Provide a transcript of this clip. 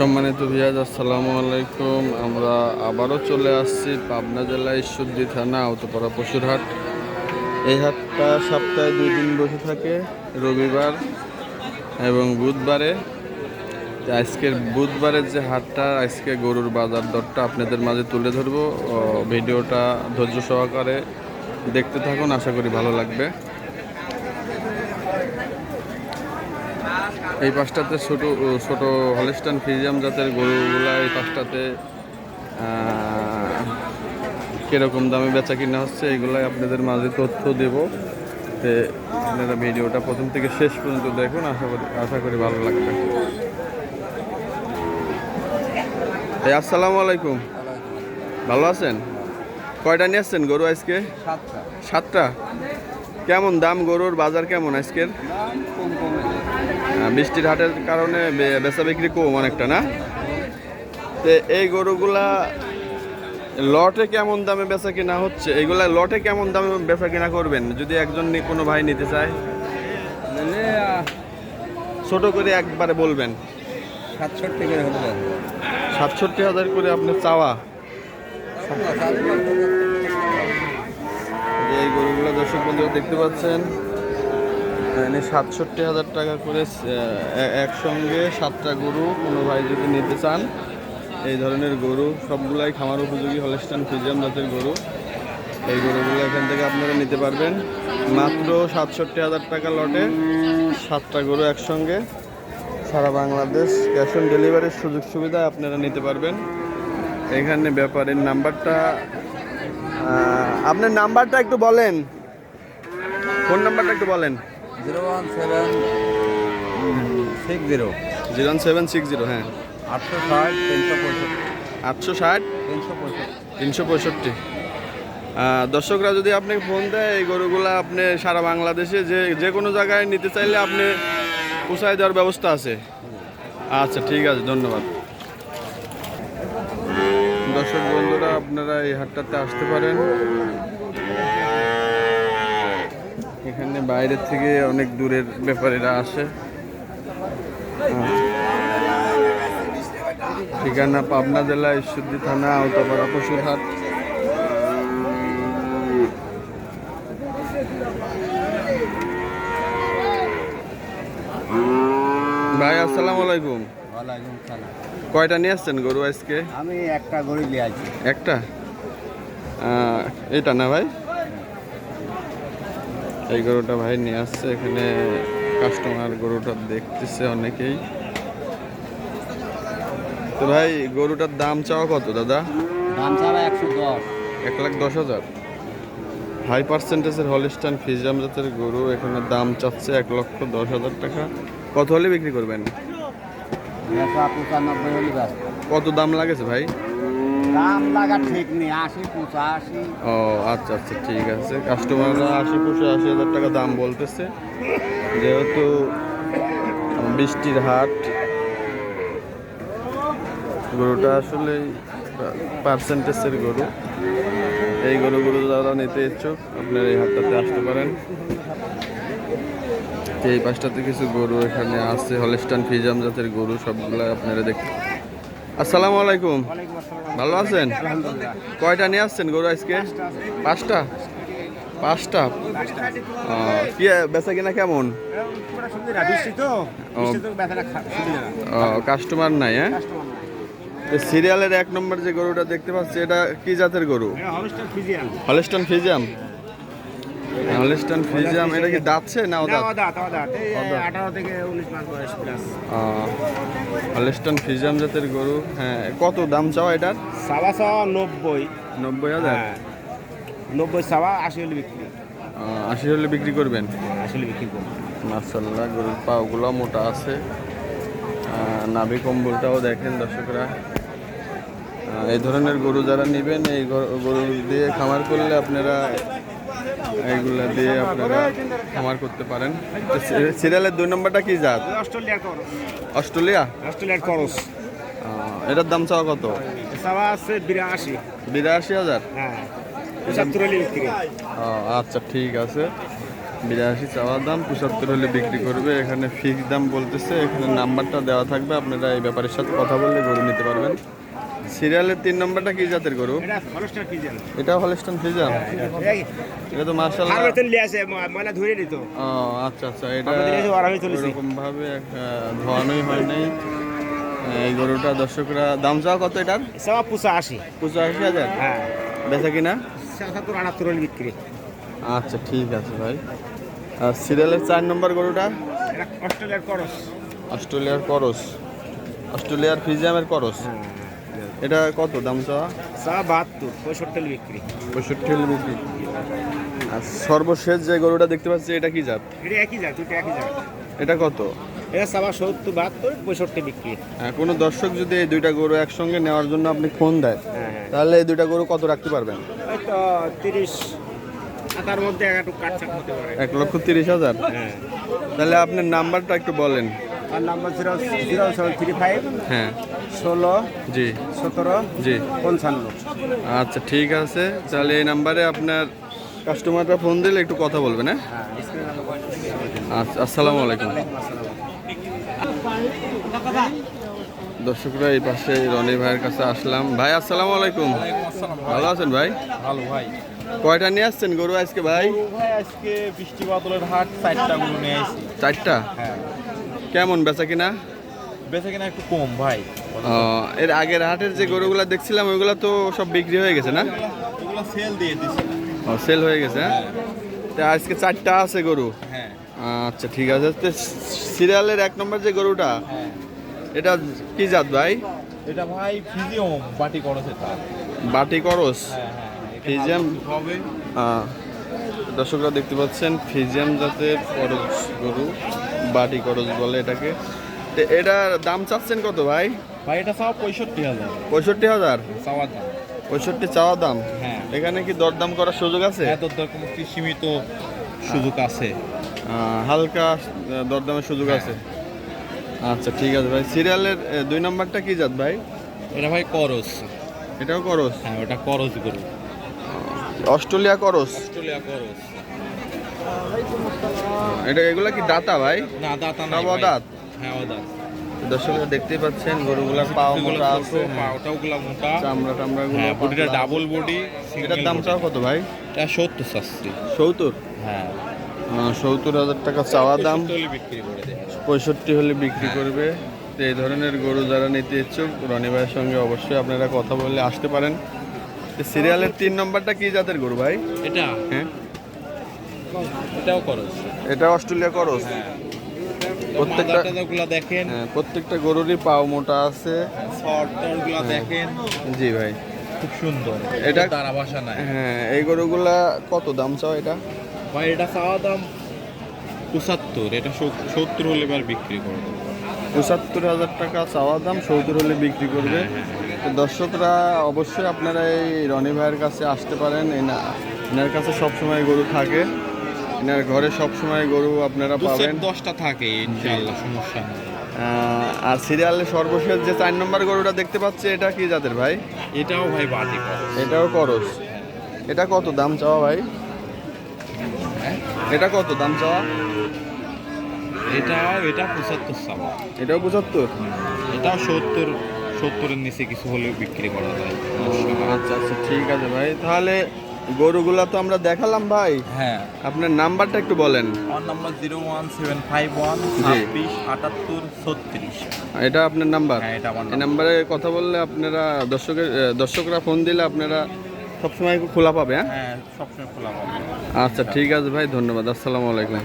সম্মানিত ভিয়াজ, আসসালামু আলাইকুম। আমরা আবারও চলে আসছি পাবনা জেলা ঈশ্বরদী থানা আউতপাড়া পশুরহাট এই হাটটা সপ্তাহে দুই দিন বসে থাকে, রবিবার এবং বুধবারে। আজকের বুধবারের যে হাটটা, আজকে গরুর বাজার দরটা আপনাদের মাঝে তুলে ধরবো। ভিডিওটা ধৈর্য সহকারে দেখতে থাকুন, আশা করি ভালো লাগবে। এই পাশটাতে ছোট ছোট হলিস্টান ফিজিয়াম জাতের গরুগুলা এই পাশটাতে কীরকম দামে বেচা কিনা হচ্ছে এগুলাই আপনাদের মাঝে তথ্য দেব। তে আপনারা ভিডিওটা প্রথম থেকে শেষ পর্যন্ত দেখুন আশা করি আশা করি ভালো লাগবে। এই আসসালামু আলাইকুম। ভালো আছেন? কয়টা নিয়ে আসছেন গরু আজকে? সাতটা। সাতটা? কেমন দাম গরুর বাজার কেমন আজকের? বৃষ্টির হাটের কারণে বেচা বিক্রি কম অনেকটা না? তো এই গরুগুলা লটে কেমন দামে বেচা কিনা হচ্ছে? এইগুলা লটে কেমন দামে বেচা কিনা করবেন? যদি একজন কোনো ভাই নিতে চায়। নিলে ছোট করে একবারে বলবেন। সাতষট্টি করে সাতষট্টি হাজার করে আপনি চাওয়া। এই গরুগুলো দর্শক বন্ধুরা দেখতে পাচ্ছেন। এখানে সাতষট্টি হাজার টাকা করে একসঙ্গে সাতটা গরু কোনো ভাই যদি নিতে চান, এই ধরনের গরু, সবগুলাই খামার উপযোগী হলেস্টান ফিজিয়াম জাতের গরু। এই গরুগুলো এখান থেকে আপনারা নিতে পারবেন। মাত্র সাতষট্টি হাজার টাকা লটে সাতটা গরু একসঙ্গে। সারা বাংলাদেশ ক্যাশ অন ডেলিভারির সুযোগ সুবিধা আপনারা নিতে পারবেন। এখানে ব্যাপারের নাম্বারটা আপনার নাম্বারটা একটু বলেন। ফোন নাম্বারটা একটু বলেন। Zero one seven six zero zero seven six zero হ্যাঁ। আটশো ষাট তিনশো পঁয়ষট্টি। আটশো ষাট? তিনশো পঁয়ষট্টি। তিনশো পঁয়ষট্টি। দর্শকরা যদি আপনি ফোন দেয় এই গরুগুলো আপনি সারা বাংলাদেশে যে যে কোনো জায়গায় নিতে চাইলে আপনি পোষায় দেওয়ার ব্যবস্থা আছে। আচ্ছা ঠিক আছে ধন্যবাদ। দর্শক বন্ধুরা আপনারা এই হাটটাতে আসতে পারেন। এখানে বাইরের থেকে অনেক দূরের ব্যাপারীরা আসে। ঠিকানা পাবনা জেলা ঈশ্বরদী থানা আওতাপাড়া পশুরহাট ভাই আসসালামু আলাইকুম। কয়টা নিয়ে আসছেন গরু আজকে? আমি একটা গড়ি নিয়ে আছি একটা? এটা না ভাই? এই গরুটা ভাই নিয়ে আসছে এখানে কাস্টমার গরুটা দেখতেছে অনেকেই। তো ভাই গরুটার দাম চাওয়া কত দাদা? দাম ছাড়া একশো দশ। এক লাখ দশ হাজার। হাই পার্সেন্টেজের হলিস্টান ফিজাম জাতের গরু এখানে দাম চাচ্ছে এক লক্ষ দশ হাজার টাকা। কত হলে বিক্রি করবেন? কত দাম লাগেছে ভাই? দাম লাগা ঠিক নেই, আশি পঁচাশি। ও আচ্ছা আচ্ছা ঠিক আছে। কাস্টমাররা আশি পঁচাশি হাজার টাকা দাম বলতেছে। যেহেতু বৃষ্টির হাট, গরুটা আসলে পার্সেন্টেজের গরু। এই গরুগুলো যারা নিতে ইচ্ছুক, আপনারা এই হাটটাতে আসতে পারেন। এই পাশটাতে কিছু গরু এখানে আছে হলেস্টান ফিজাম জাতের গরু সবগুলো আপনারা দেখতে আসসালামু আলাইকুম। ভালো আছেন? কয়টা নিয়ে আসছেন গরু আজকে? পাঁচটা পাঁচটা? কি বেচা কিনা কেমন? কাস্টমার নাই হ্যাঁ? সিরিয়ালের এক নম্বর যে গরুটা দেখতে পাচ্ছি এটা কি জাতের গরু? হলিস্টান ফিজাম হলিস্টান ফিজাম এটা কি দাঁতছে না ওদাত দাঁত? দাঁত এই অদাঁত। আঠারো থেকে উনিশ মাস বয়স প্লাস হলিস্টান ফিজাম জাতের গরু হ্যাঁ কত দাম চাও এটার? সাবা সাবা নব্বই। নব্বই হাজার? হ্যাঁ। নব্বই সাবা আশি হলে বিক্রি। আহ, আশি হলে বিক্রি করবেন? আশি হলে বিক্রি করব। মার্শাল্লাহ গরুর পাগুলো মোটা আছে। নাভি কম্বলটাও দেখেন দর্শকরা। এই ধরনের গরু যারা নেবেন এই গরু দিয়ে খামার করলে আপনারা এইগুলা দিয়ে আপনারা খামার করতে পারেন। সিরিয়ালের দুই নম্বরটা কি জাত? অস্ট্রেলিয়া? অস্ট্রেলিয়ার করস। এটার দাম চাওয়া কত? সাবা আছে বিরাশি। বিরাশি হাজার? হ্যাঁ আচ্ছা ঠিক আছে। বিরাশি চাওয়ার দাম পঁচাত্তর হলে বিক্রি করবে। এখানে ফিক্স দাম বলতেছে। এখানে নাম্বারটা দেওয়া থাকবে। আপনারা এই ব্যাপারের সাথে কথা বললে গরু নিতে পারবেন। সিরিয়ালের তিন নম্বরটা কি জাতের গরু? এটা খরচটা কি জানো এটা হলস্টন তো মার্শাল ময়লা ধরে দিত ও আচ্ছা আচ্ছা এটা। এরকম ভাবে ধোয়ানোই হয় নাই। এই গরুটা দর্শকরা দাম চাওয়া কত এটার? সব পুষা আসি পঁচাশি হাজার? হ্যাঁ। বেচা কিনা? সাতাত্তর আটাত্তর বিক্রি। আচ্ছা ঠিক আছে ভাই। আর সিরিয়ালের চার নম্বর গরুটা? অস্ট্রেলিয়ার করস। অস্ট্রেলিয়ার করস। অস্ট্রেলিয়ার ফিজিয়ামের করস। এটা কত দাম চা চা বাহাত্তর পঁয়ষট্টি বিক্রি। পঁয়ষট্টি বিক্রি। আর সর্বশেষ যে গরুটা দেখতে পাচ্ছি এটা কি জাত? এটা একই জাত দুটো একই জাত। এটা কত? এটা সবা সত্তর বাহাত্তর পঁয়ষট্টি বিক্রি। হ্যাঁ, কোনো দর্শক যদি এই দুইটা গরু একসঙ্গে নেওয়ার জন্য আপনি ফোন দেয় হ্যাঁ হ্যাঁ। তাহলে এই দুইটা গরু কত রাখতে পারবেন? তিরিশ তার মধ্যে এক লক্ষ তিরিশ হাজার। হ্যাঁ। তাহলে আপনার নাম্বারটা একটু বলেন। আর number zero zero seven three five হ্যাঁ। ষোলো জি। সতেরো জি। পঞ্চান্ন। আচ্ছা ঠিক আছে। তাহলে এই নাম্বারে আপনার কাস্টমাররা ফোন দিলে একটু কথা বলবেন হ্যাঁ? আচ্ছা আসসালামু আলাইকুম। দর্শকরা এই পাশে রনি ভাইয়ের কাছে আসলাম। ভাই আসসালামু আলাইকুম। ভালো আছেন ভাই? ভালো ভাই। কয়টা নিয়ে আসছেন গরু আজকে ভাই? ভাই আজকে বৃষ্টি বাদলের হাট চারটা গুলো নিয়ে আসি চারটা? হ্যাঁ। কেমন বেচা কিনা? বেচে কিনা একটু কম ভাই। এর আগের হাটের যে গরুগুলা দেখছিলাম ওইগুলো তো সব বিক্রি হয়ে গেছে না? এগুলো সেল দিয়ে দিছি। ও সেল হয়ে গেছে হ্যাঁ? তা আজকে চারটা আছে গরু? হ্যাঁ। আচ্ছা ঠিক আছে। তো সিরিয়ালের এক নম্বর যে গরুটা হ্যাঁ। এটা কি জাত ভাই? এটা ভাই ফিজিওম বাটি করছে তার বাটি করস? হ্যাঁ হ্যাঁ ফিজিয়াম হবে। দর্শকরা দেখতে পাচ্ছেন ফিজিয়াম জাতের করজ গরু। বাটি খরচ বলে এটাকে। এটার দাম চাচ্ছেন কত ভাই? ভাই এটা সব পঁয়ষট্টি হাজার। পঁয়ষট্টি হাজার? চাওয়ার দাম। পঁয়ষট্টি চাওয়া দাম? হ্যাঁ। এখানে কি দরদাম করার সুযোগ আছে? এত দরকার একটি সীমিত সুযোগ আছে। হালকা দরদামের সুযোগ আছে। আচ্ছা ঠিক আছে ভাই। সিরিয়ালের দুই নম্বরটা কি জাত ভাই? এটা ভাই করস। এটাও করস? হ্যাঁ ওটা করস গরু। অস্ট্রেলিয়া করস? অস্ট্রেলিয়া করস। এটা এগুলা কি দাতা ভাই? না দাঁতা নাই অদাঁত? হ্যাঁ অদাঁত দর্শকরা দেখতেই পাচ্ছেন গরুগুলার পাও মোটা আছে। হ্যাঁ, ওটাও গুলা মোটা। চামড়া টামড়া গুলো হ্যাঁ বডিটা ডাবল বডি এটার দাম চাও কত ভাই? এটা সত্তর শাস্তি সত্তর? হ্যাঁ। সত্তর হাজার টাকা চাওয়া দাম। পঁয়ষট্টি হলে বিক্রি করবে। তো এই ধরনের গরু যারা নিতে ইচ্ছুক রনি ভাইয়ের সঙ্গে অবশ্যই আপনারা কথা বললে আসতে পারেন। সিরিয়ালের তিন নম্বরটা কি জাতের গরু ভাই? এটা? হ্যাঁ। এটাও খরচ। এটা অস্ট্রেলিয়া করস প্রত্যেকটা প্রত্যেকটা গুলা দেখেন। হ্যাঁ, প্রত্যেকটা গরুরই পাও মোটা আছে। গুলা দেখেন। জি ভাই। খুব সুন্দর। এটা- এটা তারা বাসা নাই। হ্যাঁ এই গরুগুলা কত দাম চাও এটা? ভাই এটা চাওয়া দাম পঁচাত্তর। এটা সত্তর হলে এবার বিক্রি করে দেবো পঁচাত্তর হাজার টাকা চাওয়া দাম সত্তর হলে বিক্রি করবে। তো দর্শকরা অবশ্যই আপনারা এই রনি ভাইয়ের কাছে আসতে পারেন। এনা এনার কাছে সবসময় গরু থাকে। এনার ঘরে সবসময় গরু আপনারা পাবেন। দশটা থাকে ইনশাল্লাহ সমস্যা নেই। আর সিরিয়ালে সর্বশেষ যে চার নম্বর গরুটা দেখতে পাচ্ছি এটা কি জাতের ভাই? এটাও ভাই করে এটাও করস এটা কত দাম চাওয়া ভাই? এটা কত দাম চাওয়া? এটা এটা পঁচাত্তর চাওয়া। এটাও পঁচাত্তর? এটাও সত্তর সত্তরের নিচে কিছু হলেও বিক্রি করা যায়। আচ্ছা আচ্ছা ঠিক আছে ভাই। তাহলে গরুগুলা তো আমরা দেখালাম ভাই। হ্যাঁ। আপনার নাম্বারটা একটু বলেন। আমার number zero one seven five one ছাব্বিশ আটাত্তর ছত্রিশ। এটা আপনার নাম্বার? হ্যাঁ এটা আমার এই নাম্বারে। কথা বললে আপনারা দর্শকের দর্শকরা ফোন দিলে আপনারা সবসময় খোলা পাবে হ্যাঁ? হ্যাঁ সবসময় খোলা পাবে। আচ্ছা ঠিক আছে ভাই ধন্যবাদ। আসসালামু আলাইকুম।